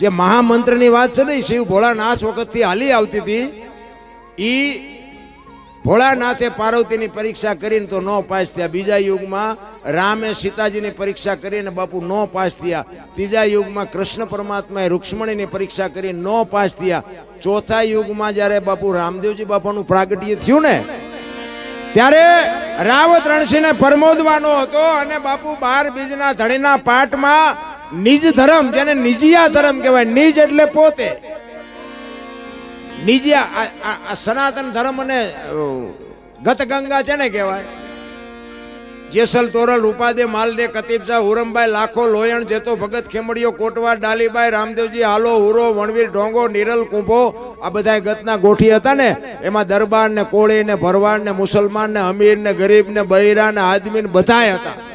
જે મહામંત્રની વાત છે ને શિવ ભોળાનાથ વખતથી હાલી આવતી હતી. ઈ ભોળાનાથે પાર્વતીની પરીક્ષા કરીને તો ન પાસ થયા. બીજા યુગમાં રામે સીતાજીની પરીક્ષા કરીને બાપુ નો પાસ થયા. ત્રીજા યુગમાં કૃષ્ણ પરમાત્માએ રૂક્ષ્મણીની પરીક્ષા કરી નો પાસ થયા. ચોથા યુગમાં જ્યારે બાપુ રામદેવજી બાપાનું પ્રાગટ્ય થયું ને, ત્યારે રાવત રણસિંહને પરમોદવાનો હતો અને બાપુ બાર બીજના ધણીના પાઠમાં નિજ ધર્મ, જેને નિજિયા ધર્મ કહેવાય, નિજ એટલે પોતે. નિજિયા, આ- સનાતન ધર્મ અને ગત ગતગંગા છે ને કહેવાય. જેસલ તોરલ ઉપાદે માલદે કતીબસા હુરમભાઈ લાખો, લોયણ, જેતો, ભગત, ખેમડીયો કોટવા ડાલીબાઈ, રામદેવજી, હાલો, હુરો, વણવીર, ઢોંગો, નિરલ, કુંભો, આ બધા ગતના ગોઠી હતા ને, એમાં દરબાર ને કોળી ને ભરવાડ ને મુસલમાન ને અમીર ને ગરીબ ને બૈરા ને આદમી ને બધાય હતા.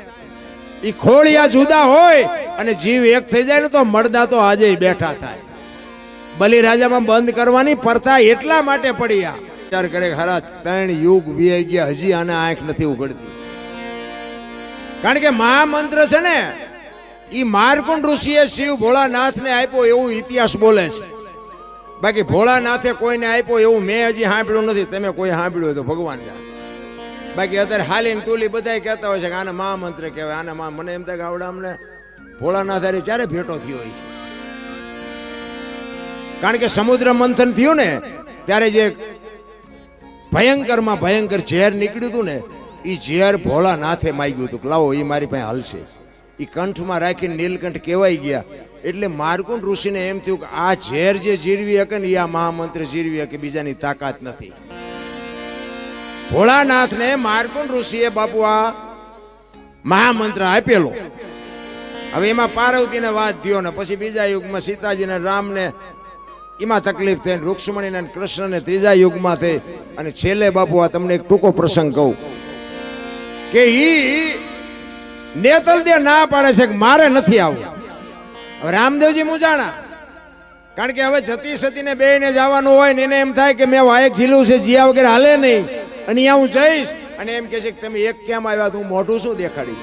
ઈ ખોળિયા જુદા હોય અને જીવ એક થઈ જાય ને તો મળદા તો આજે બેઠા થાય. બલિરાજામાં બંધ કરવાની પ્રથા એટલા માટે પડી આ. વિચાર કરે ખરા ત્રણ યુગ વી ગયા, હજી આને આંખ નથી ઉઘડતી. કારણ કે મહામંત્ર છે ને એ મારકુંડ ઋષિએ શિવ ભોળાનાથને આપ્યો એવું ઇતિહાસ બોલે છે. બાકી ભોળાનાથે કોઈને આપ્યો એવું મેં હજી સાંભળ્યું નથી. તમે કોઈ સાંભળ્યું હોય તો ભગવાન જાણે. બાકી અત્યારે હાલીને તુલી બધા કહેતા હોય છે કે આને મહામંત્ર કહેવાય, આને મા મને એમ થાય કે આવડે અમને ભોળાનાથારી ચારે ભેટો થયો હોય છે. કારણ કે સમુદ્ર મંથન થયું ને, ત્યારે જે ભયંકરમાં ભયંકર ઝેર નીકળ્યું હતું ને એ ઝેર ભોળાનાથે માગ્યું હતું લાવો એ મારી પાસે હલશે. એ કંઠમાં રાખીને નીલકંઠ કહેવાઈ ગયા. એટલે માર્કુંડ ઋષિને એમ થયું કે આ ઝેર જે જીરવી હકે ને એ આ મહામંત્ર જીરવી હકે, બીજાની તાકાત નથી. ભોળાનાથને માર્કુંડ ઋષિએ બાપુ આ મહામંત્ર આપેલો. હવે એમાં પાર્વતીને વાત થયો ને પછી બીજા યુગમાં સીતાજીને રામને એમાં તકલીફ થઈ રૂક્ષ્મણીને કૃષ્ણને ત્રીજા યુગમાં થઈ અને છેલ્લે બાપુ આ તમને એક ટૂંકો પ્રસંગ કહું. કે ઈ નેતલ દે ના પાડે છે કે મારે નથી આવવું. હવે રામદેવજી મુજાણા. કારણ કે હવે જતી સતીને બે ને જવાનું હોય ને એને એમ થાય કે મેં વાયક ઝીલું છે, જીયા વગેરે હાલે નહીં. અને અહીંયા હું જઈશ અને એમ કહે છે કે તમે એક કેમ આવ્યા હું મોઢું શું દેખાડી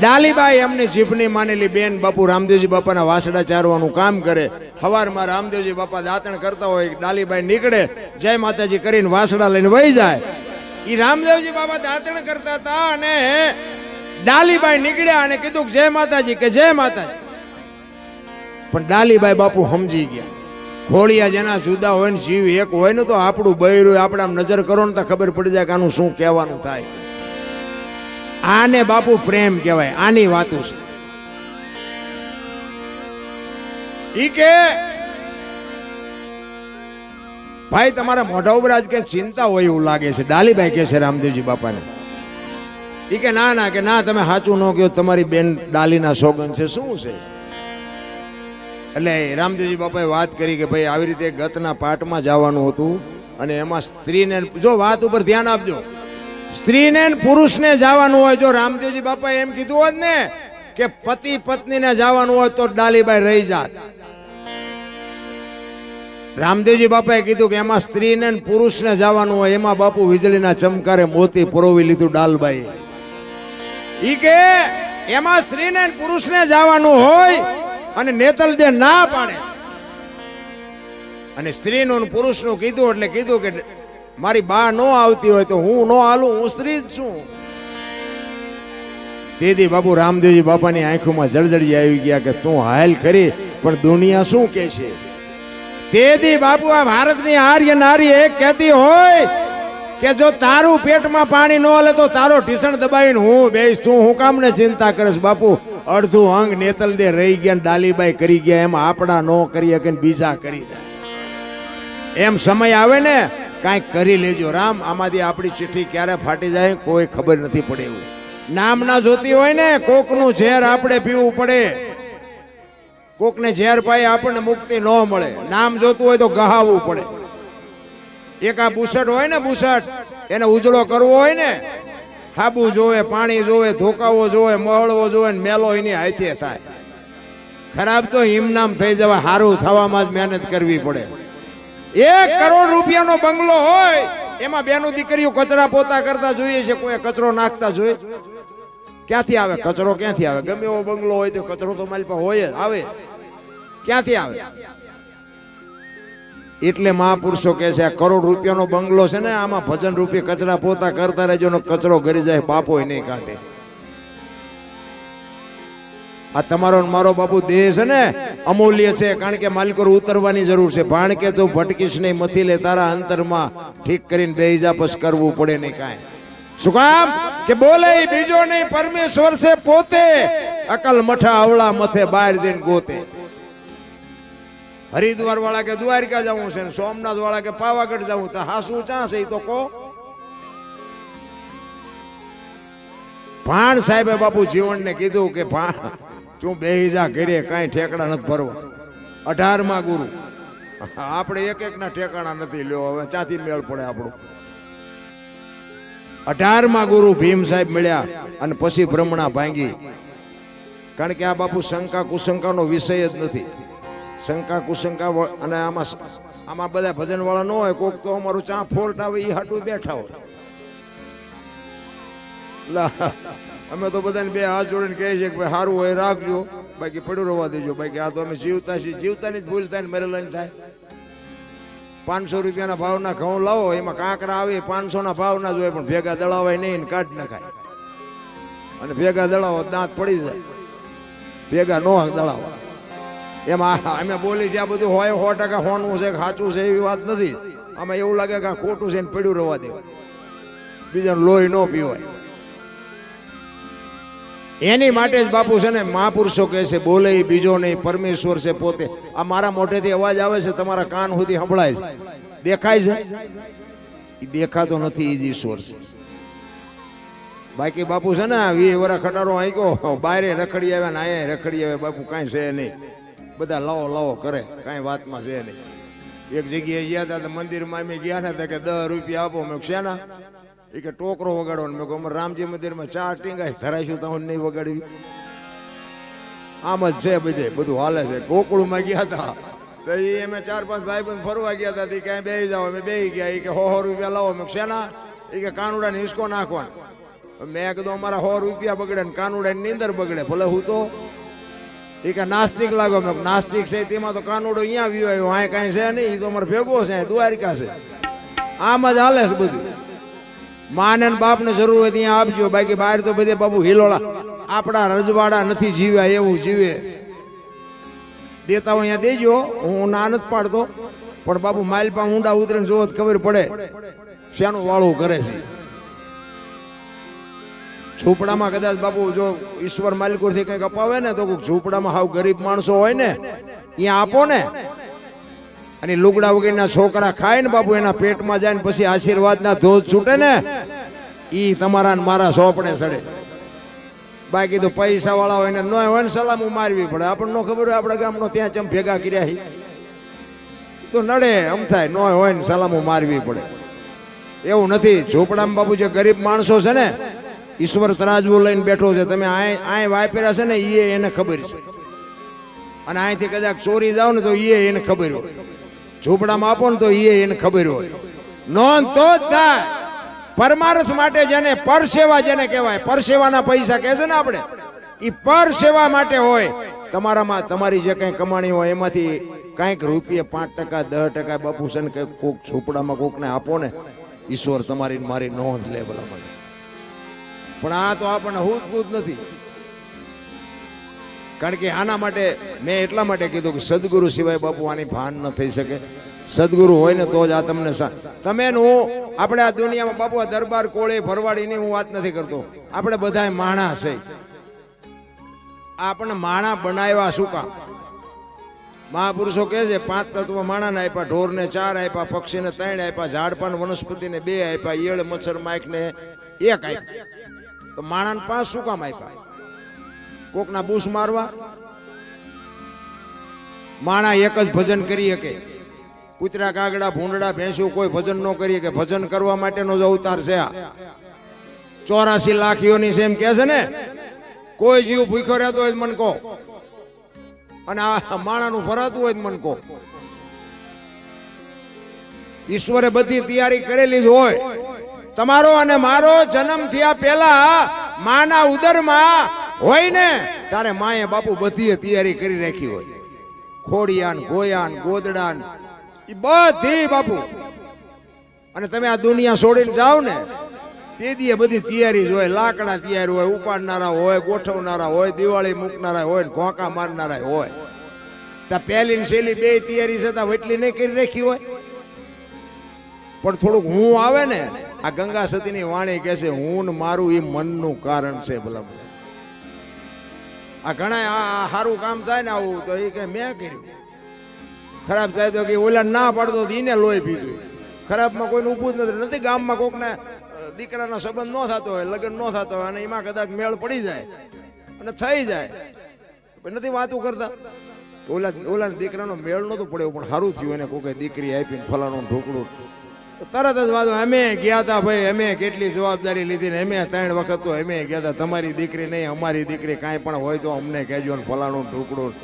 ડાલીબાઈ એમની જીભની માનેલી બેન બાપુ રામદેવજી બાપાના વાસડા ચારવાનું કામ કરે. સવારમાં રામદેવજી બાપા દાંતણ કરતા હોય, ડાલીબાઈ નીકળે, જય માતાજી કરીને વાસડા લઈને વહી જાય. એ રામદેવજી બાપા દાંતણ કરતા હતા અને ડાલીબાઈ નીકળ્યા અને કીધું કે જય માતાજી કે જય માતાજી. પણ ડાલીબાઈ બાપુ સમજી ગયા. ખોળિયા જેના જુદા હોય ને જીવ એક હોય ને તો આપણું બૈરું આપણે આમ નજર કરો ને તો ખબર પડી જાય કે આનું શું કહેવાનું થાય છે. આને બાપુ પ્રેમ કહેવાય, આની વાતો છે. ઈ કે, ભાઈ, તમારા મોઢા ઉપર આજ કંઈક ચિંતા હોય એવું લાગે છે. ડાલીભાઈ કે છે રામદેવજી બાપાને. ઈ કે, ના ના, કે ના, તમે સાચું ન કહો, તમારી બેન ડાલીના સોગન છે. શું છે? એટલે રામદેવજી બાપાએ વાત કરી કે ભાઈ આવી રીતે ગતના પાઠમાં જવાનું હતું અને એમાં સ્ત્રીને જો વાત ઉપર ધ્યાન આપજો. સ્ત્રીને પુરુષને જવાનું હોય, જો રામદેવજી બાપાએ એમ કીધું હોત ને કે પતિ પત્નીને જવાનું હોય તો ડાલીબાઈ રહી જાત. રામદેવજી બાપાએ કીધું કે એમાં સ્ત્રીને પુરુષને જવાનું હોય, એમાં બાપુ વીજળીના ચમકારે મોતી પરોવી લીધું ડાલબાઈ ઈ કે એમાં સ્ત્રીને પુરુષને જવાનું હોય અને નેતલ જે ના પાડે. અને સ્ત્રીનું પુરુષનું કીધું એટલે કીધું કે મારી બા નો આવતી હોય તો હું નો હાલું, હું સ્ત્રી જ છું. તેથી બાપુ, રામદેવજી બાપાની આંખોમાં જળજળી આવી ગયા કે તું હાલ કરી પણ દુનિયા શું કે છે? તેથી બાપુ, આ ભારતની આર્ય નારી એક કહેતી હોય કે જો તારું પેટમાં પાણી ન હલે તો તારો ઢીસણ દબાવીને હું બેસ તું હું કામ ને ચિંતા કરીશ બાપુ? અડધું અંગ નેતલ દે રહી ગયા ને ડાલીબાઈ કરી ગયા. એમ આપણા નો કરીએ કે બીજા કરી દે. એમ સમય આવે ને, કાંઈક કરી લેજો. રામ, આમાંથી આપણી ચિઠ્ઠી ક્યારે ફાટી જાય કોઈ ખબર નથી પડે એવું. નામ ના જોતી હોય ને, કોકનું ઝેર આપણે પીવું પડે. કોકને ઝેર પાઈ આપણને મુક્તિ ન મળે. નામ જોતું હોય તો ગહાવવું પડે. એક આ બુસટ હોય ને બુસટ એને ઉજળો કરવો હોય ને, હાબુ જોવે, પાણી જોવે, ધોકાવો જોવે, મહળવો જોવે ને મેલો એની હાથે થાય. ખરાબ તો હિમનામ થઈ જવા સારું થવામાં જ મહેનત કરવી પડે. એક કરોડ રૂપિયાનો બંગલો હોય, એમાં બેનું દીકરીઓ કચરા પોતા કરતા જોઈએ છે કોઈ કચરો નાખતા જોઈએ. ક્યાંથી આવે? કચરો ક્યાંથી આવે? ગમે એવો બંગલો હોય તો કચરો તો મારી પાસે હોય જ, આવે. ક્યાંથી આવે? એટલે મહાપુરુષો કહે છે કરોડ રૂપિયાનો બંગલો છે ને, આમાં ભજન રૂપિયા કચરા પોતા કરતા રહેજો કચરો ઘરી જાય, બાપો નહીં કાઢે આ તમારો મારો બાપુ દેહ છે ને, અમૂલ્ય છે, કારણ કે માલિકો ઉતરવાની જરૂર છે. ભાણ કે તું ભટકીશ નહીં, મથી લે, તારા અંતરમાં ઠીક કરીને બે ઇજાપસ કરવું પડે નહીં કાંઈ. શું કામ? કે બોલે બીજો નહીં, પરમેશ્વર છે પોતે. અકલ મઠા, અવળા મથે બહાર જઈને ગોતે. હરિદ્વાર વાળા કે દ્વારકા જવું છે ને સોમનાથ વાળા કે પાવાગઢ જવું, તો હાસુ ચા છે એ તો કો ભાણ સાહેબે બાપુ જીવનને કીધું કે ભાણ, તું બે જા ઘરે કાંઈ ઠેકડા નથી ભરવા. અઢારમાં ગુરુ. આપણે એક એક ના ઠેકાણા નથી લ્યો, હવે ચાથી મેળ પડે આપણું. અઢારમાં ગુરુ ભીમ સાહેબ મળ્યા અને પછી ભ્રમણા ભાંગી. કારણ કે આ બાપુ શંકા કુશંકાનો વિષય જ નથી. શંકા, કુશંકા અને આમાં આમાં બધા ભજન વાળા ન હોય, કોક તો અમારું ચા ફોલ્ટ આવે એ હાટું બેઠા હોય. અમે તો બધાને બે હાથ જોડીને કહીએ છીએ કે ભાઈ સારું હોય, રાખજો. બાકી પડ્યું રવા દેજો. બાકી આ તો અમે જીવતા છીએ. જીવતાની જ ભૂલ થાય ને મરેલાની થાય. પાંચસો રૂપિયાના ભાવના ઘઉં લાવો, એમાં કાંકરા આવે પાંચસો ના ભાવના જ હોય, પણ ભેગા દળાવાય નહીં ને કાઢ નખાય. અને ભેગા દળાવો, દાંત પડી જાય. ભેગા નો દળાવો. એમાં અમે બોલી છે આ બધું હોય, સો ટકા હોનું છે, ખાચું છે, એવી વાત નથી. આમાં એવું લાગે કે ખોટું છે ને પડ્યું રહેવા દેવા બીજાને લોહી ન પીવાય. એની માટે જ બાપુ છે ને મહાપુરુષો કહે છે, બોલે બીજો નહીં, પરમેશ્વર છે પોતે. આ મારા મોઢેથી અવાજ આવે છે, તમારા કાન સુધી સંભળાય છે. દેખાય છે? દેખાતો નથી એ જ ઈશ્વર છે. બાકી બાપુ છે ને વી વરા ખટારો આંક્યો, બારે રખડી આવ્યા ને રખડી આવ્યા, બાપુ કાંઈ છે નહીં. બધા લાવો લાવો કરે કાંઈ વાતમાં છે નહીં. એક જગ્યાએ ગયા હતા તો મંદિરમાં અમે ગયા હતા કે દસ રૂપિયા આપો. મેં શેના? એ કે, ટોકરો વગાડો. મેં કહું રામજી મંદિરમાં ચાર ટીંગાશ ધરાઈશું તમને નહીં વગાડવી. આમ જ છે બધે. બધું હાલે છે. ગોકુળમાં ગયા હતા. તો એ અમે ચાર પાંચ ભાઈ બંધ ફરવા ગયા હતા. તે ક્યાંય બેસી જાઓ. અમે બેસી ગયા. એ કે, હો હો રૂપિયા લાવો. મેં શેના? એ કે, કાનુડાને હિસકો નાખવાનો. મેં કીધું, અમારા સો રૂપિયા બગડે ને કાનુડાની નીંદર બગડે. ભલે હું તો એ કે નાસ્તિક લાગો. મેં નાસ્તિક છે, તેમાં તો કાનુડો અહીંયા વ્યુ આવ્યો. અહીં કાંઈ છે નહીં એ તો અમારે ભેગો છે દ્વારિકા છે. આમ જ હાલે છે બધું. માને બાપને જરૂર હોય ત્યાં આપજો. બાકી બહાર તો બધે બાપુ હિલોળા. આપણા રજવાડા નથી જીવ્યા, એવું જીવે. દેતા હોય અહીંયા દેજો. હું ના નથી પાડતો. પણ બાપુ માલપા ઊંડા ઉતરીને જોવો ખબર પડે. શેનું વાળું કરે છે? ઝૂંપડામાં કદાચ બાપુ જો ઈશ્વર માલિકુરથી કંઈક અપાવે ને તો ઝૂંપડામાં હાવ ગરીબ માણસો હોય ને ત્યાં આપો ને. અને લુગડા વગેરેના છોકરા ખાય ને બાપુ, એના પેટમાં જાય ને પછી આશીર્વાદના ધોધ છૂટે ને એ તમારા ને મારા સોપણે સડે. બાકી તો પૈસા વાળા હોય ને ન હોય ને સલામું મારવી પડે. આપણને ખબર હોય, આપણા ગામનો ત્યાં ચમ ભેગા કર્યા છે તો નડે એમ થાય ન હોય ને સલામું મારવી પડે. એવું નથી, ઝૂંપડામાં બાપુ જે ગરીબ માણસો છે ને ઈશ્વર તરાજવું લઈને બેઠો છે. તમે આય વાપર્યા છે ને એ એને ખબર છે. અને અહીંથી કદાચ ચોરી જાવ ને તો એ એને ખબર હોય. ઝૂંપડામાં આપો ને તો એ એને ખબર હોય. નોંધ તો જ થાય. પરમાર્થ માટે જેને પરસેવા જેને કહેવાય, પરસેવાના પૈસા કહે છે ને આપણે એ પરસેવા માટે હોય. તમારામાં તમારી જે કંઈ કમાણી હોય એમાંથી કાંઈક રૂપિયા પાંચ ટકા, દસ ટકા બાપુ છે ને કંઈક કોક ઝૂંપડામાં કોકને આપો ને, ઈશ્વર તમારી મારી નોંધ લે ભલા મને. પણ આ તો આપણને હૂત નથી. કારણ કે આના માટે મેં એટલા માટે કીધું કે સદગુરુ સિવાય બાપુ આની ભાન ન થઈ શકે. સદગુરુ હોય ને તો જ આ તમને તમે હું, આપણે આ દુનિયામાં બાપુ આ દરબાર કોળે ભરવાડીની હું વાત નથી કરતો. આપણે બધા માણા છે. આપણને માણા બનાવ્યા શું કામ? મહાપુરુષો કહે છે, પાંચ તત્વ માણાને આપ્યા, ઢોરને ચાર આપ્યા, પક્ષીને ત્રણ આપ્યા, ઝાડપાન વનસ્પતિને બે આપ્યા, ઈયળ, મચ્છર, માઇકને એક આપ્યા. તો માણાને પાંચ શું કામ આપ્યા? કોકના બૂસ મારવા? માણા એક જ ભજન કરી શકે. કૂતરા કાગડા ભૂંડડા, ભેંસું કોઈ ભજન ન કરી કે ભજન કરવા માટેનો જ અવતાર છે આ. ચોરાસી લાખ યોની છે એમ કે છે ને? કોઈ જીવ ભૂખ્યો રહેતો હોય મન કહો. અને આ માણાનું ભરાતું હોય મન કહો. ઈશ્વરે બધી તૈયારી કરેલી જ હોય. તમારો અને મારો જન્મ થયા પહેલા માના ઉદરમાં હોય ને તારે માએ બાપુ બધી તૈયારી કરી રાખી હોય. ખોડિયાન, ગોયાન, ગોદડાન એ બધી બાપુ. અને તમે આ દુનિયા છોડીને જાઓ ને તે દીએ બધી તૈયારી હોય, લાકડા તૈયાર હોય, ઉપાડનારા હોય, ગોઠવનારા હોય, દિવાળી મૂકનારા હોય ઘોંકા મારનારા હોય. ત્યાં પહેલી ને શેલી બે તૈયારી છે ત્યાં વટલી નહીં કરી રાખી હોય. પણ થોડુંક હું આવે ને આ ગંગા સતીની વાણી કહે છે હું મારું એ મનનું કારણ છે ભલા આ ઘણા આ સારું કામ થાય ને આવું, તો એ કે મેં કર્યું. ખરાબ થાય તો કે ઓલા ના પાડતો એને લોહી પીધું. ખરાબમાં કોઈને ઊભું જ નથી. નથી ગામમાં કોકને દીકરાનો સંબંધ ન થતો હોય, લગ્ન ન થતો હોય, અને એમાં કદાચ મેળ પડી જાય, અને થઈ જાય. નથી વાતું કરતા. ઓલા ઓલા દીકરાનો મેળ નહોતો પડ્યો, પણ સારું થયું એને કોકે દીકરી આપીને ફલાણું ઢોકળું તરત જ વાંધો, અમે ગયા હતા ભાઈ, અમે કેટલી જવાબદારી લીધી ને અમે ત્રણ વખત તો અમે ગયા હતા તમારી દીકરી નહીં, અમારી દીકરી કાંઈ પણ હોય તો અમને કહેજો ને ફલાણું ઢોકડું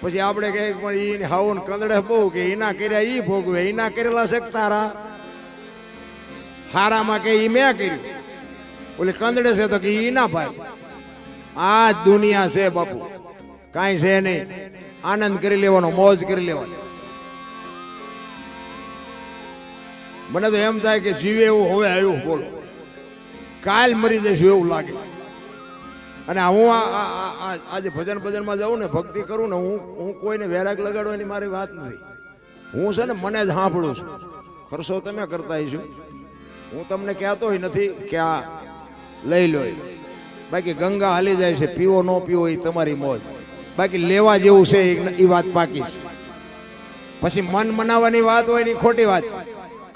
પછી આપણે કહે, પણ ઈ હાવું કંદડે બહુ કે એના કર્યા, ઈ ભોગવે એના કરેલા શકતારા હારામાં કે ઈ મેં કર્યું? ઓલી કંદડે છે તો કે ઈ ના ભાઈ. આ જ દુનિયા છે બાપુ. કાંઈ છે નહીં. આનંદ કરી લેવાનો, મોજ કરી લેવાનો. મને તો એમ થાય કે જીવે એવું હવે આવ્યું બોલો. કાલ મરી જશું એવું લાગે. અને હું આજે ભજન ભજનમાં જાઉં ને, ભક્તિ કરું ને, હું હું કોઈને વેરાગ લગાડવાની મારી વાત નથી. હું છે ને મને જ સાંભળું છું. કરશો તમે કરતા હશો. હું તમને કહેતો નથી કે આ લઈ લો. બાકી ગંગા હાલી જાય છે, પીવો ન પીવો એ તમારી મોજ. બાકી લેવા જેવું છે એ- વાત પાકી છે. પછી મન મનાવવાની વાત હોય ને ખોટી વાત.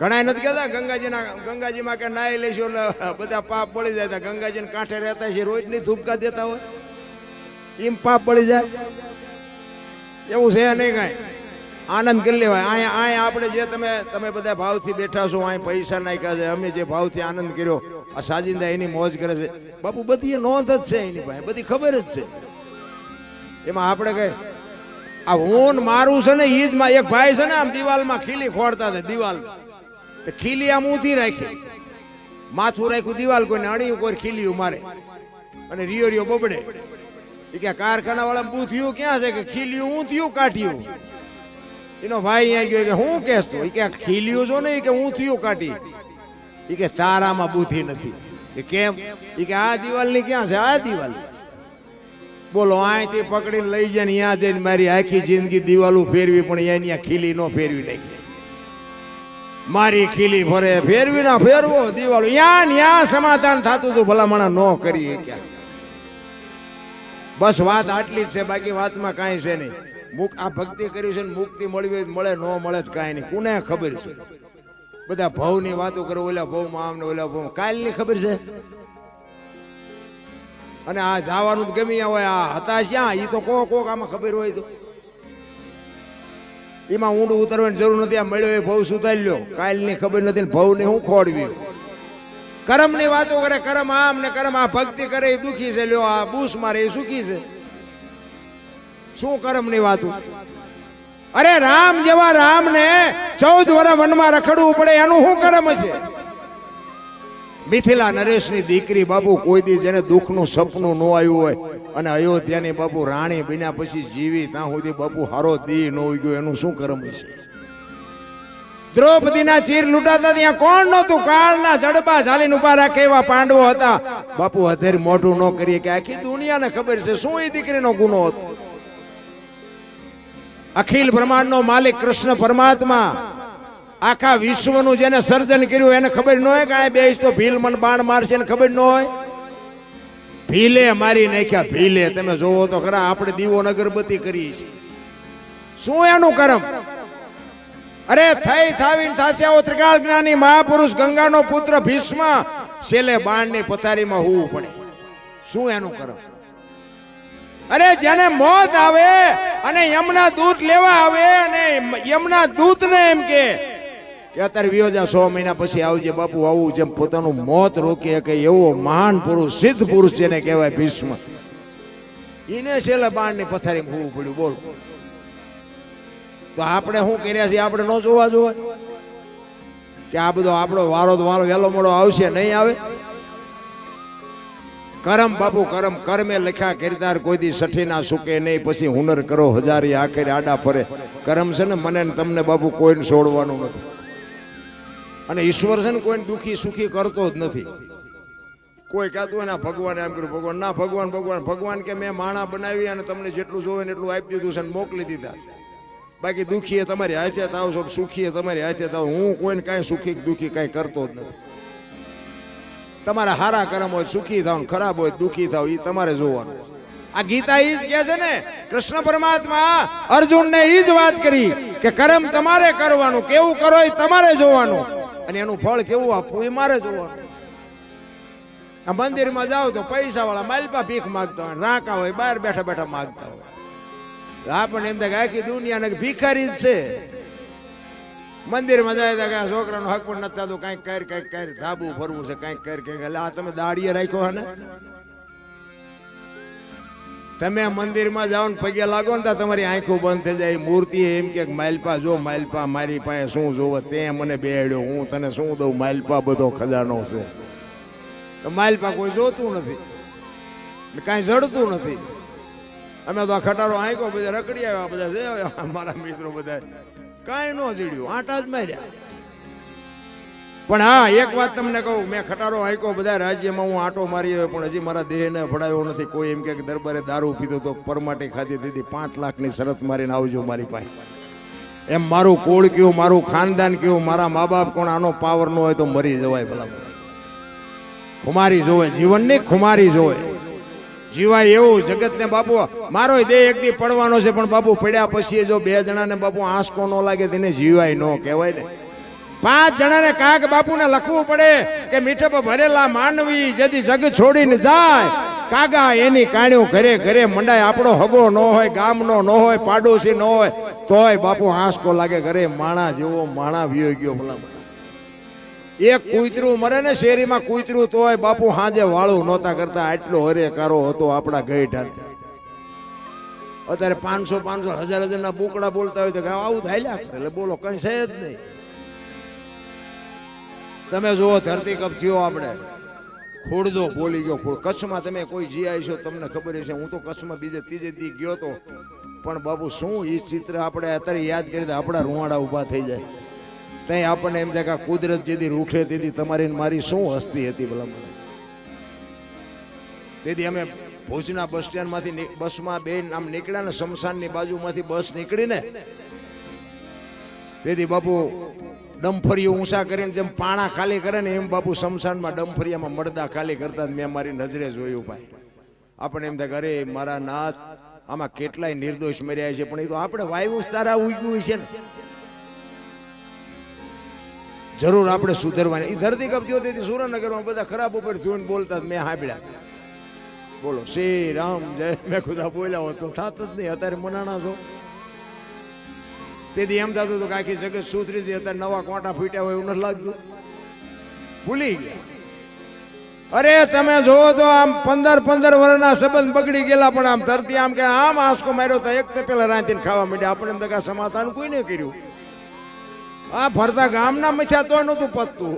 ઘણા નથી કહેતા, ગંગાજીના ગંગાજીમાં કે નાહી લેશો એટલે બધા પાપ પડી જાય ગંગાજીને કાંઠે રહેતા છે, રોજની થૂપકા દેતા હોય. એમ પાપ પડી જાય. એવું છે નહીં કાંઈ? આનંદ કરી લેવાય. અહીંયા અહીંયા આપણે જે તમે તમે બધા ભાવથી બેઠા છો અહીં પૈસા નાખ્યા છે, અમે જે ભાવથી આનંદ કર્યો, આ સાજિંદા એની મોજ કરે છે. બાપુ, બધી એ નોંધ જ છે એની પાસે, બધી ખબર જ છે. એમાં આપણે કઈ આ હું મારું છે ને, ઈદમાં એક ભાઈ છે ને, આમ દિવાલમાં ખીલી ખોડતા હતા, દિવાલ. તો ખીલી આમ ઊંધી રાખી માથું રાખ્યું, દિવાલ કોઈને અણ્યું કોઈ ખીલ્યું મારે. અને રિયો રિયો બબડે. એ કે કારખાના વાળા બૂથિયું ક્યાં છે? કે ખીલિયું, ઊંધિયું કાઢ્યું. એનો ભાઈ અહીંયા ગયો કે, હું કેસ તો એ કે ખીલિયું છો ને? એ કે, ઊંધિયું કાઢી. એ કે, તારામાં બૂથી નથી. એ કેમ? એ કે, આ દિવાલની ક્યાં છે? આ દિવાલ બોલો અહીંથી પકડીને લઈ જાય ત્યાં જઈને મારી આખી જિંદગી દિવાલું ફેરવી પણ અહીંયા ખીલી નો ફેરવી નાખી. મારી ખીલી ફરે ફેરવી ના ફેરવો દિવાળો યા યા સમાધાન થતું હતું ભલામણા ન કરીએ ક્યાં. બસ વાત આટલી જ છે, બાકી વાતમાં કાંઈ છે નહીં. મુક આ ભક્તિ કરી છે ને મુક્તિ મળવી મળે, ન મળે તો કાંઈ નહીં. કોને ખબર છે? બધા ભવની વાતો કરો, ઓલા ભવમાં આમ ને ઓલા ભવ કાલની ખબર છે? અને આ જવાનું ગમી હોય, આ હતા ક્યાં? એ તો કોક કોક આમાં ખબર હોય તો. એમાં ઊંડું ઉતરવાની જરૂર નથી. આ મળ્યો એ ભવ સુધારી લ્યો. કાલની ખબર નથી ને ભવને હું ખોડવી કરમની વાતો કરે, કરમ આમ ને કરમ આ ભક્તિ કરે, એ દુખી છે. લ્યો, આ બૂસ મારે, એ સુખી છે. શું કરમની વાતો? અરે રામ જેવા રામ ને ચૌદ વર્ષ વનમાં રખડવું પડે. એનું શું કરમ છે મિથિલા નરેશની દીકરી બાપુ કોઈ દી જેને દુઃખનું સપનું ન આવ્યું હોય અને અયોધ્યાની બાપુ રાણી બિના પછી જીવી, ત્યાં સુધી બાપુ હારો દી ન ઉગ્યો. એનું શું કરમ છે દ્રૌપદીના ચીર લૂંટાતા ત્યાં કોણ નહોતું? કાળના જડબા ઝાલીને ઊભા રાખે એવા પાંડવો હતા. બાપુ અધેર મોઢું ન કરીએ કે આખી દુનિયાને ખબર છે શું એ દીકરીનો ગુનો હતો? અખિલ બ્રહ્માંડનો માલિક કૃષ્ણ પરમાત્મા આખા વિશ્વનું જેને સર્જન કર્યું એને ખબર ન હોય કે આ બેસ તો ભીલ મન બાણ મારશે એને ખબર ન હોય. ભીલે મારી નાખ્યા, ભીલે. તમે જોવો તો ખરા આપણે દીવો અગરબત્તી કરીએ છીએ. શું એનું કરમ? અરે થઈ થાવીને થાશે આવો ત્રિકાળ જ્ઞાની મહાપુરુષ, ગંગાનો પુત્ર ભીષ્મ. છેલ્લે બાણની પથારીમાં હોવું પડે. શું એનું કરમ? અરે જેને મોત આવે અને યમના દૂધ લેવા આવે અને યમના દૂધને એમ કે કે અત્યારે વિયોજા સો મહિના પછી આવજે બાપુ, આવું જેમ પોતાનું મોત રોકી કે એવો મહાન પુરુષ, સિદ્ધ પુરુષ જેને કહેવાય ભીષ્મ. એને છેલ્લે બાણની પથારી હોવું પડ્યું, બોલ. તો આપણે શું કર્યા છીએ? આપણે ન જોવા જોવા કે આ બધો આપણો વારો વારો, વહેલો મોડો આવશે, નહીં આવે? કરમ બાપુ, કરમ, કર્મે લખ્યા કિરદાર કોઈ સઠી ના સુકે નહીં, પછી હુનર કરો, હજારી આખરે આડા ફરે. કરમ છે ને, મને તમને બાપુ કોઈને છોડવાનું નથી. અને ઈશ્વર છે ને કોઈને દુઃખી સુખી કરતો જ નથી. કોઈ કહેતું ના ભગવાન એમ કર્યું. ભગવાન, ના, ભગવાન ભગવાન ભગવાન કે મેં માણા બનાવી અને તમને જેટલું જોવે ને એટલું આપી દીધું છે અને મોકલી દીધા બાકી દુઃખીએ તમારી હાથે થાવ છો સુખીએ તમારી હાથે થાવ હું કોઈને કાંઈ સુખી દુઃખી કાંઈ કરતો જ નથી. તમારા હારા કરમ હોય, સુખી થાવ ખરાબ હોય, દુઃખી થાવ એ તમારે જોવાનું આ ગીતા ઈ જ કહે છે ને, કૃષ્ણ પરમાત્મા અર્જુનને ઈ જ વાત કરી કે કર્મ તમારે કરવાનું, કેવું કરો એ તમારે જોવાનું. અને એનું ફળ કેવું આપવું એ મારે જોવાનું. આ મંદિરમાં જાઓ તો પૈસા વાળા માલપા ભીખ માગતા હોય, રાંકા હોય, બહાર બેઠા બેઠા માગતા હોય. આપણને એમ થાય આખી દુનિયાને ભિખારી જ છે. મંદિરમાં જાય ત્યાં છોકરાનો હક પણ નથી થતું, કાંઈક કર કાંઈક કર ધાબુ ફરવું છે, કાંઈક કર કાંઈક આ તમે દાડીએ રાખ્યો ને? તમે મંદિરમાં જાઓ ને પગે લાગો ને ત્યાં તમારી આંખો બંધ થઈ જાય. મૂર્તિ એમ કે, માલપા, જો માલપા, મારી પાસે શું જોવો? તે મને બેડ્યો, હું તને શું દઉં? માલપા બધો ખજાનો છે. માલપા કોઈ જોતું નથી. કાંઈ જડતું નથી. અમે તો ખટારો આંકો બધા રખડી આવ્યા, બધા છે મારા મિત્રો બધા કાંઈ ન જડ્યું આટા જ માર્યા. પણ હા, એક વાત તમને કહું, મેં ખટારો આંકો બધા રાજ્યમાં હું આટો મારી આવ્યો, પણ હજી મારા દેહને ભડાયો નથી. કોઈ એમ કે દરબારે દારૂ પીધો તો પરમાટી ખાધી દીધી, પાંચ લાખની શરત મારીને આવજો મારી પાસે. એમ મારું કોળ કયું, મારું ખાનદાન કયું, મારા મા બાપ કોણ, આનો પાવર ન હોય તો મરી જવાય ભલા ખુમારી જોવે જીવનની ખુમારી જોવે. જીવાય એવું, જગતને બાપુ મારો દેહ એક દી પડવાનો છે, પણ બાપુ પડ્યા પછી જો બે જણાને બાપુ આંસકો ન લાગે, તેને જીવાય ન કહેવાય ને. પાંચ જણાને કાક બાપુને લખવું પડે કે મીઠપ ભરેલા માનવી જેથી જગ છોડીને જાય. કાગા એની કાણ્યું ઘરે ઘરે મંડાય. આપણો હગો ન હોય, ગામનો ન હોય, પાડોશી ન હોય, તોય બાપુ આંસકો લાગે ઘરે માણા જેવો માણા વિયો ગયો ભલા એક કૂતરું મરે ને શેરીમાં કૂતરું તોય બાપુ હાજે વાળું નહોતા કરતા. આટલો હરેકારો હતો આપણા ગઈઢા અત્યારે પાંચસો પાંચસો, હજાર હજાર ના બોકડા બોલતા હોય તો આવું થાય એટલે બોલો, કઈ છે જ નહીં. તમે જુઓ, ધરતી કપ જીઓ આપણે. ખોડદો બોલી ગયો કચ્છમાં તમે કોઈ જીઆઈ છો, તમને ખબર હશે. હું તો કચ્છમાં બીજે ત્રીજે દી ગયો તો. પણ બાબુ, શું એ ચિત્ર આપણે અત્યારે યાદ કરી તો આપણા રૂવાડા ઊભા થઈ જાય. ત્યાં આપણને એમ થાય કે કુદરત જેથી રૂઠે, તેથી તમારી મારી શું હસ્તી હતી ભલામણ તેથી અમે ભુજના બસ સ્ટેન્ડમાંથી બસમાં બે આમ નીકળ્યા ને, શમશાનની બાજુમાંથી બસ નીકળીને તેથી બાપુ ડમફરીઓ ઊંચા કરીને જેમ પાણા ખાલી કરે ને એમ બાપુ શમશાનમાં ડમફરિયામાં મળદા ખાલી કરતા મેં મારી નજરે જોયું ભાઈ. આપણે એમ થાય અરે મારા નાથ આમાં કેટલાય નિર્દોષ મર્યા છે, પણ એ તો આપણે વાયુ તારા ઉગ્યું છે ને. જરૂર આપણે સુધરવાની. એ ધરતી કપતી હોતી સુરેન્દ્રનગરમાં બધા ખરાબ ઉપર જોઈને બોલતા મેં હાંભળ્યા. બોલો, શ્રી રામ, જય. મેં ખુદા બોલ્યા હોત તો થાત જ નહીં, અત્યારે મનાણા છો. તેથી એમ થતું હતું કે આખી જગત સુધરી છે અત્યારે નવા કોટા ફૂટ્યા હોય એવું નથી લાગતું. ભૂલી ગયા. અરે તમે જોવો તો આમ પંદર પંદર વર્ષના સંબંધ બગડી ગયેલા, પણ આમ ધરતી આમ કે આમ આંસકો માર્યો તો એક તે પેલા રાંધીને ખાવા માંડ્યા. આપણે એમ તો કે સમાધાન કોઈને કર્યું. આ ફરતા ગામના મથ્યા તો નહોતું પતતું.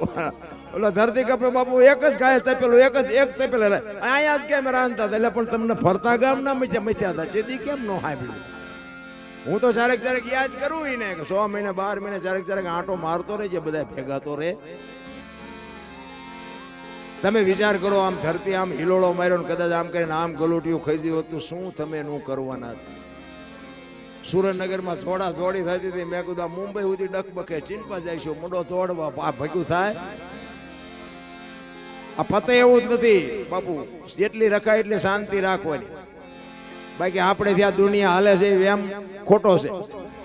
એટલે ધરતી કપે બાપુ એક જ ખાય તપેલું, એક જ, એક તપેલા. રહે. અહીંયા જ કેમ રાંધતા હતા? એટલે પણ તમને ફરતા ગામના મથ્યા મથ્યા હતા. ચેતી કેમ ન સાંભળ્યું હું તો ચારેક ચારેક યાદ કરું એને કે સો મહિને, બાર મહિને ચારેક ચારેક આંટો મારતો રહે બધા ભેગા રહે. તમે વિચાર કરો, આમ ધરતી આમ હિલોળો માર્યો ને કદાચ આમ કરીને આમ ગલોટિયું ખાઈ હતું શું તમે એનું કરવાના? સુરેન્દ્રનગરમાં થોડા દોડી થતી હતી, મેં કીધું મુંબઈ સુધી ડકબકે ચીનપા જઈશું મોટો તોડવા આ ભગ્યું થાય? આ પતે એવું જ નથી, બાપુ, જેટલી રખાય એટલી શાંતિ રાખવાની. બાકી આપણે ત્યાં દુનિયા હાલે છે, એમ ખોટો છે.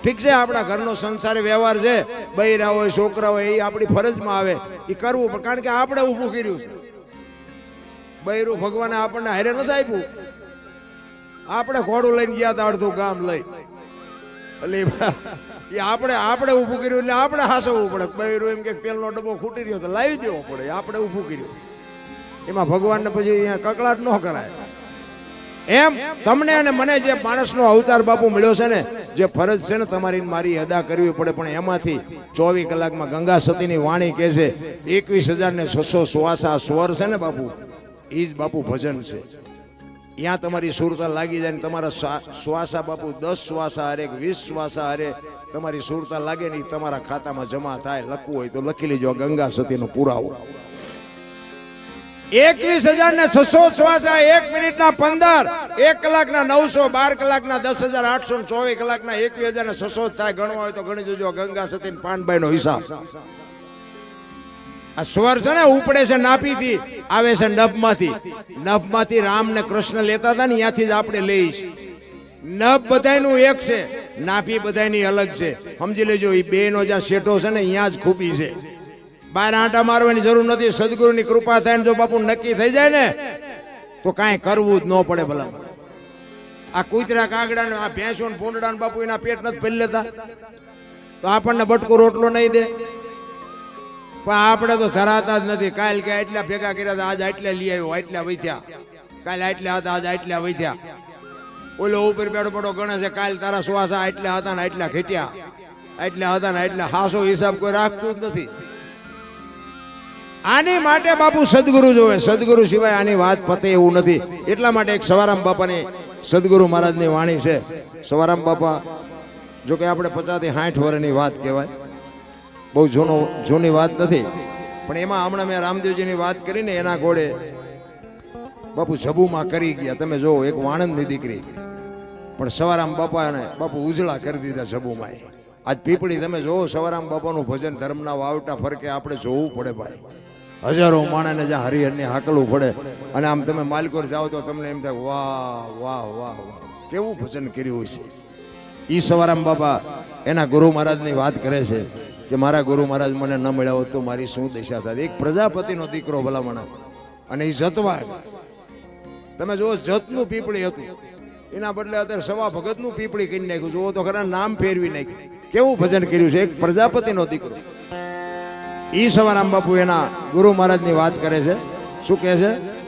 ઠીક છે, આપણા ઘરનો સંસારી વ્યવહાર છે બૈરા હોય છોકરા હોય એ આપણી ફરજમાં આવે. એ કરવું પણ, કારણ કે આપણે ઊભું કર્યું છે. બૈરું ભગવાને આપણને હારે નથી આપ્યું. આપણે ઘોડું લઈને ગયા હતા અડધું ગામ લઈ. એટલે એ આપણે આપણે ઊભું કર્યું એટલે આપણે હાસવવું પડે. બૈરું એમ કે તેલનો ડબ્બો ખૂટી રહ્યો તો લાવી દેવો પડે. આપણે ઊભું કર્યું. એમાં ભગવાનને પછી અહીંયા કકળાટ ન કરાય. એમ તમને અને મને જે માણસનો અવતાર બાપુ મળ્યો છે ને, જે ફરજ છે ને તમારી, મારી અદા કરવી પડે, પણ એમાંથી ચોવીસ કલાકમાં ગંગા સતીની વાણી કહે છે, એકવીસ હજાર ને છસો સુવાસા સ્વર છે ને બાપુ એ જ બાપુ ભજન છે. ત્યાં તમારી સુરતા લાગી જાય ને તમારા શ્વા- શ્વાસા બાપુ દસ શ્વાસા હારે વીસ શ્વાસા હારે તમારી સુરતા લાગે ને એ તમારા ખાતામાં જમા થાય, લખવું હોય તો લખી લેજો ગંગા સતીનો પુરાવો. એકવીસ હજાર ને છસો શ્વાસા, એક મિનિટના પંદર, એક કલાકના નવસો, બાર કલાકના દસ હજાર, આઠસો ચોવીસ કલાકના એકવીસ હજાર ને છસો થાય. ગણવા હોય તો ગણી જોજો, ગંગા સતી પાનભાઈ નો હિસાબ. આ સ્વર છે ને, ઉપડે છે નાભીથી આવે છે નભમાંથી. નભમાંથી રામ ને કૃષ્ણ લેતા હતા ને, ત્યાંથી જ આપણે લઈશ. નભ બધાયનું એક છે, નાભી બધાયની અલગ છે. સમજી લેજો એ બે નો જ્યાં શેઠો છે ને અહીંયા જ ખૂબી છે. બાર આંટા મારવાની જરૂર નથી, સદગુરુની કૃપા થાય જો બાપુ નક્કી થઈ જાય ને, તો કાંઈ કરવું જ ન પડે ભલા આ કૂતરા કાગડા આ ભેંસો ને ભૂંડડા ને બાપુ એના પેટ નથી ફેરી લેતા. તો આપણને બટકો રોટલો નહીં દે. પણ આપણે તો ધરાતા જ નથી. કાલ કે એટલા ભેગા કર્યા હતા, આજ આટલા લઈ આવ્યો, આટલા વૈથ્યા. કાલ આટલા હતા, આજ આટલા વૈથ્યા. ઓલો ઉપર બેડો બેડો ગણે છે કાલ તારા સુવાસા આટલા હતા ને આટલા ખેટ્યા આટલા હતા ને આટલા. હાસો હિસાબ કોઈ રાખતું જ નથી. આની માટે બાપુ સદગુરુ જોવે. સદગુરુ સિવાય આની વાત પતે એવું નથી. એટલા માટે એક સવારામ બાપાની સદગુરુ મહારાજની વાણી છે. સવારામ બાપા, જો કે આપણે પચાસથી સાઠ વર્ષની વાત કહેવાય. બહુ જૂનો, જૂની વાત નથી. પણ એમાં હમણાં મેં રામદેવજીની વાત કરીને એના ઘોડે બાપુ જબુમાં કરી ગયા. તમે જો, એક વાણંદની દીકરી. પણ સવારામ બાપાને બાપુ ઉજળા કરી દીધા જબુમાં આજ પીપળી તમે જોવો સવારામ બાપાનું ભજન ધર્મના વાવટા ફરકે આપણે જોવું પડે ભાઈ. હજારો માણસને જ્યાં હરિહરને હાકલવું પડે અને આમ તમે માલકોર જાઓ તો તમને એમ થાય, વાહ વાહ વાહ વાહ. કેવું ભજન કર્યું છે ઈ સવારામ બાપા એના ગુરુ મહારાજની વાત કરે છે કે, મારા ગુરુ મહારાજ મને ન મળ્યા હોત તો મારી શું દિશા થાય એક પ્રજાપતિનો દીકરો ભલામણ અને એ જતવા તમે જુઓ, જતનું પીપળી હતું. એના બદલે અત્યારે સવા ભગતનું પીપળી કરી નાખ્યું. જુઓ તો ખરા, નામ ફેરવી નાખ્યું. કેવું ભજન કર્યું છે? એક પ્રજાપતિનો દીકરો. સવારામ બાપુ એના ગુરુ મહારાજની વાત કરે છે. શું કહે છે?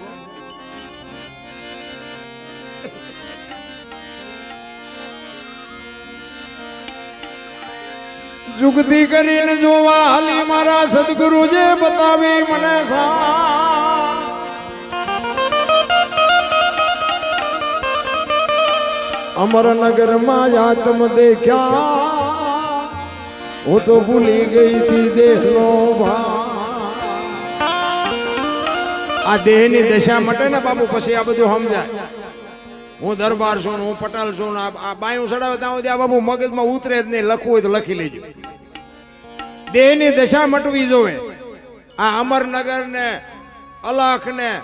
જુગતી કરીને જોવા હાલી મારા સદગુરુ જે બતાવી મને સા અમરનગરમાં આત્મ દેખ્યા. હું તો ભૂલી ગઈ થી દેહનો આ દેહની દશા માટે ને બાપુ, પછી આ બધું સમજાય. હું દરબાર છું હું પટાલ છું આ- બાયું ચડાવે ત્યાં આ બાપુ મગજમાં ઉતરે જ નહીં, લખવું હોય તો લખી લેજો. દેહની દશા મટવી જોવે. આ અમરનગર ને, અલખ ને,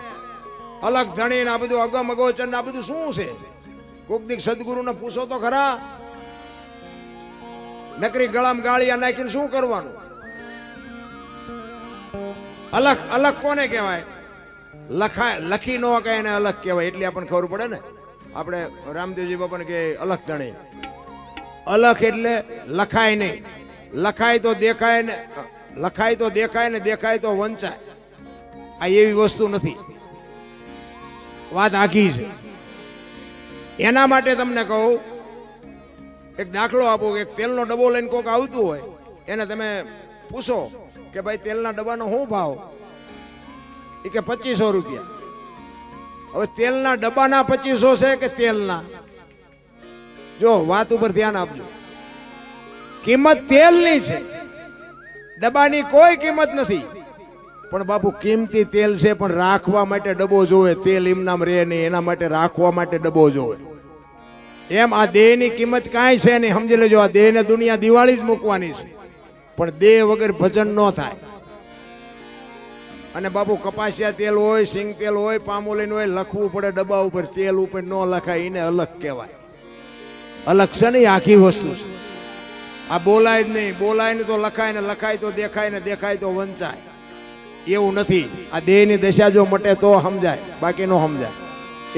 અલખ ધણી ને આ બધું અગમ અગોચર ને આ બધું શું છે? કોક દીક સદગુરુ ને પૂછો તો ખરા નકરી ગળામ ગાળિયા નાખીને શું કરવાનું? અલખ અલગ કોને કહેવાય? લખાય, લખી ન કહે એને અલગ કહેવાય, એટલે આપણને ખબર પડે ને? આપણે રામદેવજી બાપાને કે અલગ ધણી. અલખ એટલે લખાય નહીં. લખાય તો દેખાય ને, લખાય તો દેખાય ને, દેખાય તો વંચાય. આ એવી વસ્તુ નથી. વાત આખી છે. એના માટે તમને કહું એક દાખલો આપો કે તેલનો ડબ્બો લઈને કોક આવતું હોય, એને તમે પૂછો કે ભાઈ તેલના ડબ્બાનો શું ભાવ? એ કે પચીસો રૂપિયા. હવે તેલના ડબ્બાના પચીસો છે કે તેલના? જો, વાત ઉપર ધ્યાન આપજો. કિંમત તેલની છે. ડબ્બાની કોઈ કિંમત નથી. પણ બાપુ, કિંમતી તેલ છે, પણ રાખવા માટે ડબ્બો જોવે. તેલ એમનામ રહે નહીં, એના માટે રાખવા માટે ડબ્બો જોવે. એમ આ દેહની કિંમત કાંઈ છે નહીં. સમજી લેજો, આ દેહને દુનિયા દિવાળી જ મૂકવાની છે. પણ દેહ વગર ભજન ન થાય. અને બાપુ કપાસિયા તેલ હોય, સિંગ તેલ હોય, પામોલીન હોય, લખવું પડે ડબ્બા ઉપર. તેલ ઉપર ન લખાય, એને અલગ કહેવાય. અલગ છે ને આખી વસ્તુ. છે આ બોલાય જ નહીં. બોલાય ને તો લખાય ને લખાય તો દેખાય ને દેખાય તો વંચાય. એવું નથી. આ દેહની દશા જો મટે તો સમજાય. બાકી નો સમજાય.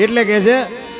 એટલે કે છે